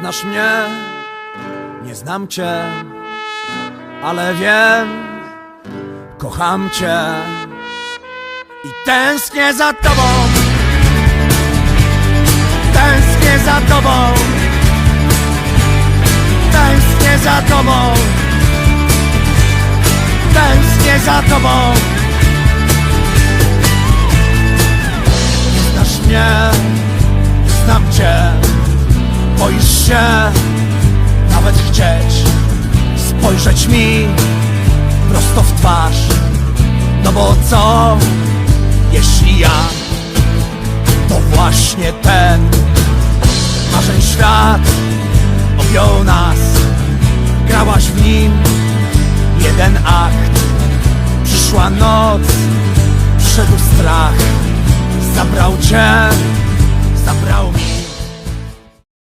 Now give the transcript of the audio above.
znasz mnie, nie znam cię, ale wiem, kocham cię i tęsknię za tobą. Tęsknię za tobą. Tęsknię za tobą. Tęsknię za tobą. Nie znasz mnie, Się nawet chcieć spojrzeć mi prosto w twarz. No bo co, jeśli ja to właśnie ten marzeń świat objął nas. Grałaś w nim jeden akt. Przyszła noc, przyszedł strach, zabrał cię, zabrał mi.